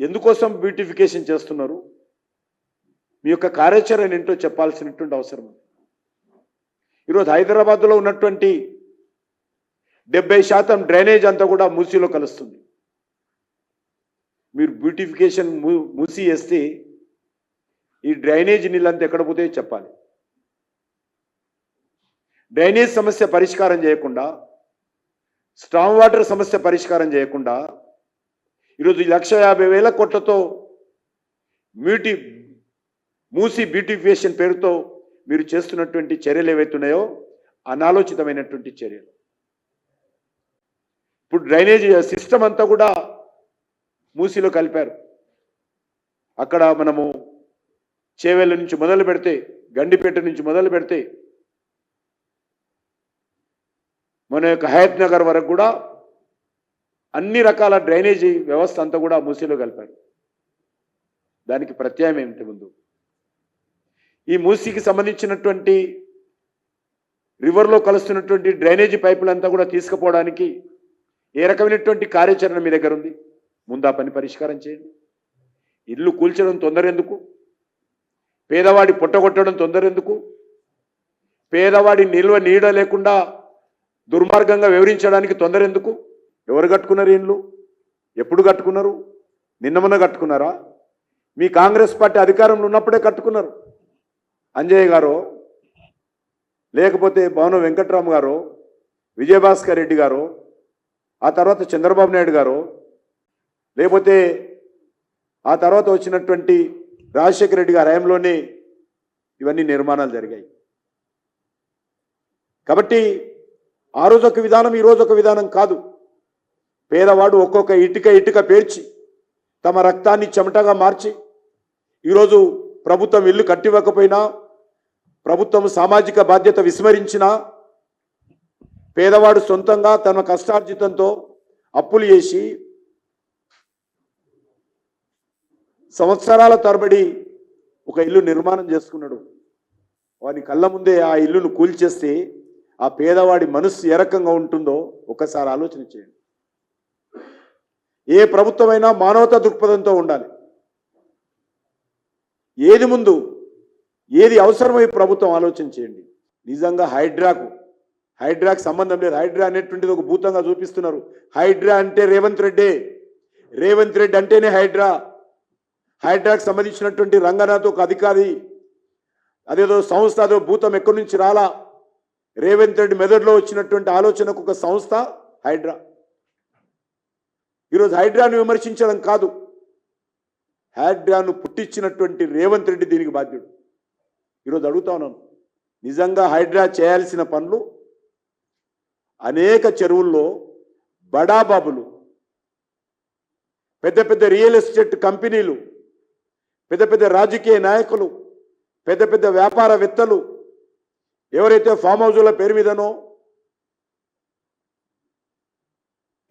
ఎందుకోసం బ్యూటిఫికేషన్ చేస్తున్నారు? మీ యొక్క కార్యాచరణ ఏంటో చెప్పాల్సినటువంటి అవసరం ఈరోజు హైదరాబాద్లో ఉన్నటువంటి డెబ్బై శాతం డ్రైనేజ్ అంతా కూడా మూసీలో కలుస్తుంది. మీరు బ్యూటిఫికేషన్ మూ- మూసి వేస్తే ఈ డ్రైనేజ్ నీళ్ళంతా ఎక్కడ పోతే చెప్పాలి. డ్రైనేజ్ సమస్య పరిష్కారం చేయకుండా స్ట్రాంగ్ వాటర్ సమస్య పరిష్కారం చేయకుండా ఈరోజు లక్ష యాభై వేల కోట్లతో బ్యూటీ మూసి బ్యూటిఫికేషన్ పేరుతో మీరు చేస్తున్నటువంటి చర్యలు ఏవైతున్నాయో అనాలోచితమైనటువంటి చర్యలు. ఇప్పుడు డ్రైనేజ్ సిస్టమ్ అంతా కూడా మూసిలో కలిపారు. అక్కడ మనము చేవెళ్ళ నుంచి మొదలు పెడితే గండిపేట నుంచి మొదలు పెడితే మన యొక్క హయత్ నగర్ వరకు కూడా అన్ని రకాల డ్రైనేజీ వ్యవస్థ అంతా కూడా మూసీలో కలిపారు. దానికి ప్రత్యాయం ఏమిటి ముందు? ఈ మూసీకి సంబంధించినటువంటి రివర్లో కలుస్తున్నటువంటి డ్రైనేజీ పైపులంతా కూడా తీసుకుపోవడానికి ఏ రకమైనటువంటి కార్యాచరణ మీ దగ్గర ఉంది? ముందు ఆ పని పరిష్కారం చేయండి. ఇల్లు కూల్చడం తొందర ఎందుకు పేదవాడి పుట్టగొట్టడం తొందర ఎందుకు పేదవాడి నిల్వ నీడ లేకుండా దుర్మార్గంగా వివరించడానికి తొందర ఎందుకు ఎవరు కట్టుకున్నారు ఇండ్లు? ఎప్పుడు కట్టుకున్నారు? నిన్నమన్న కట్టుకున్నారా? మీ కాంగ్రెస్ పార్టీ అధికారంలో ఉన్నప్పుడే కట్టుకున్నారు. అంజయ్య గారు లేకపోతే భవన వెంకట్రామ్ గారు విజయభాస్కర్ రెడ్డి గారు ఆ తర్వాత చంద్రబాబు నాయుడు గారు లేకపోతే ఆ తర్వాత వచ్చినటువంటి రాజశేఖర రెడ్డి గారి హయాంలోనే ఇవన్నీ నిర్మాణాలు జరిగాయి. కాబట్టి ఆ రోజు ఒక విధానం ఈ రోజు ఒక విధానం కాదు. పేదవాడు ఒక్కొక్క ఇటుక ఇటుక పేర్చి తమ రక్తాన్ని చెమటగా మార్చి ఈరోజు ప్రభుత్వం ఇల్లు కట్టివ్వకపోయినా ప్రభుత్వం సామాజిక బాధ్యత విస్మరించినా పేదవాడు సొంతంగా తన కష్టార్జితంతో అప్పులు చేసి సంవత్సరాల తరబడి ఒక ఇల్లు నిర్మాణం చేసుకున్నాడు. వాని కళ్ళ ముందే ఆ ఇల్లును కూల్చేస్తే ఆ పేదవాడి మనస్సు ఏ రకంగా ఉంటుందో ఒకసారి ఆలోచన చేయండి. ఏ ప్రభుత్వమైనా మానవతా దృక్పథంతో ఉండాలి. ఏది ముందు ఏది అవసరమై ప్రభుత్వం ఆలోచన చేయండి. నిజంగా హైడ్రాకు హైడ్రాకు సంబంధం లేదు. హైడ్రా అనేటువంటిది ఒక భూతంగా చూపిస్తున్నారు. హైడ్రా అంటే రేవంత్ రెడ్డి. రేవంత్ రెడ్డి అంటేనే హైడ్రా. హైడ్రాకు సంబంధించినటువంటి రంగనాథ్ ఒక అధికారి. అదేదో సంస్థ అదో భూతం ఎక్కడి నుంచి రాలా? రేవంత్ రెడ్డి మెదడులో వచ్చినటువంటి ఆలోచనకు ఒక సంస్థ హైడ్రా. ఈరోజు హైడ్రాను విమర్శించడం కాదు. హైడ్రాను పుట్టించినటువంటి రేవంత్ రెడ్డి దీనికి బాధ్యుడు. ఈరోజు అడుగుతా ఉన్నాను నిజంగా హైడ్రా చేయాల్సిన పనులు అనేక చెరువుల్లో బడాబాబులు పెద్ద పెద్ద రియల్ ఎస్టేట్ కంపెనీలు పెద్ద పెద్ద రాజకీయ నాయకులు పెద్ద పెద్ద వ్యాపారవేత్తలు ఎవరైతే ఫామ్ హౌజుల పేరు మీదనో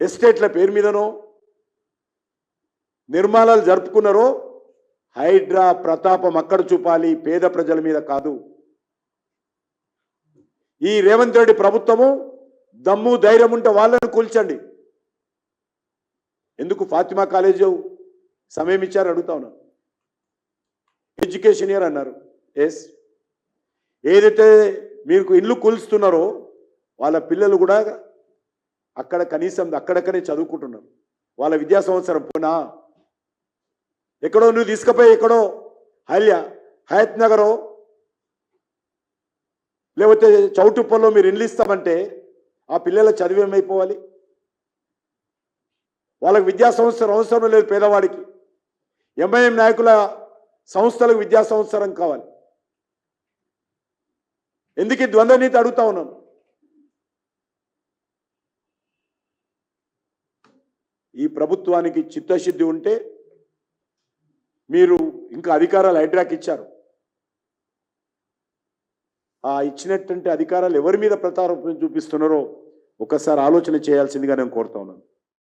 ఎస్టేట్ల పేరు మీదనో నిర్మాణాలు జరుపుకున్నారో హైడ్రా ప్రతాపం అక్కడ చూపాలి పేద ప్రజల మీద కాదు. ఈ రేవంత్ రెడ్డి ప్రభుత్వము దమ్ము ధైర్యం ఉంటే వాళ్ళని కూల్చండి. ఎందుకు ఫాతిమా కాలేజు సమయం ఇచ్చారు అడుగుతా ఉన్నాను ఎడ్యుకేషన్ ఇయర్ అన్నారు. ఎస్ ఏదైతే మీకు ఇల్లు కూల్స్తున్నారో వాళ్ళ పిల్లలు కూడా అక్కడ కనీసం అక్కడక్కడే చదువుకుంటున్నారు. వాళ్ళ విద్యా సంవత్సరం పోనా? ఎక్కడో నువ్వు తీసుకుపోయి ఎక్కడో హల్య హయత్ నగరో లేకపోతే చౌటుప్పల్లో మీరు ఇల్లు ఇస్తామంటే ఆ పిల్లల చదువు ఏమైపోవాలి? వాళ్ళకి విద్యా సంవత్సరం అవసరం లేదు పేదవాడికి. ఎంఐఎం నాయకుల సంస్థలకు విద్యా సంవత్సరం కావాలి. ఎందుకు ఈ ద్వంద్వ నీతి అడుగుతా ఉన్నాను ఈ ప్రభుత్వానికి చిత్తశుద్ధి ఉంటే మీరు ఇంకా అధికారాలు హైడ్రాక్ ఇచ్చారు. ఆ ఇచ్చినటువంటి అధికారాలు ఎవరి మీద ప్రతాపం చూపిస్తున్నారో ఒకసారి ఆలోచన చేయాల్సిందిగా నేను కోరుతా ఉన్నాను.